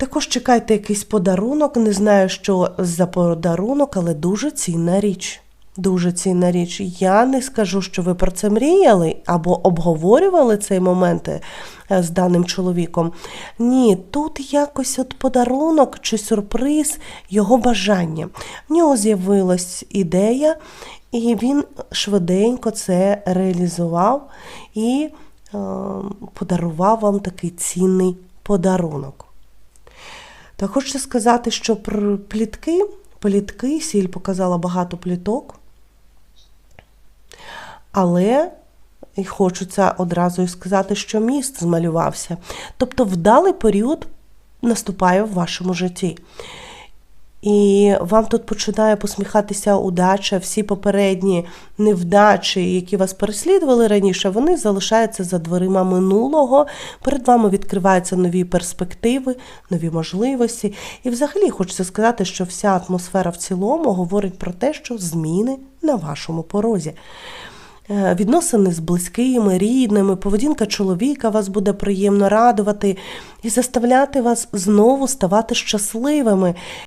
Також чекайте якийсь подарунок. Не знаю, що за подарунок, але дуже цінна річ. Дуже цінна річ. Я не скажу, що ви про це мріяли або обговорювали цей момент е, з даним чоловіком. Ні, тут якось от подарунок чи сюрприз, його бажання. В нього з'явилась ідея, і він швиденько це реалізував і е, подарував вам такий цінний подарунок. Та хочу сказати, що про плітки, плітки, сіль показала багато пліток, але і хочеться одразу і сказати, що міст змалювався. Тобто вдалий період наступає в вашому житті. І вам тут починає посміхатися удача, всі попередні невдачі, які вас переслідували раніше, вони залишаються за дверима минулого. Перед вами відкриваються нові перспективи, нові можливості. І взагалі хочеться сказати, що вся атмосфера в цілому говорить про те, що зміни на вашому порозі. Е, Відносини з близькими, рідними, поведінка чоловіка вас буде приємно радувати і заставляти вас знову ставати щасливими.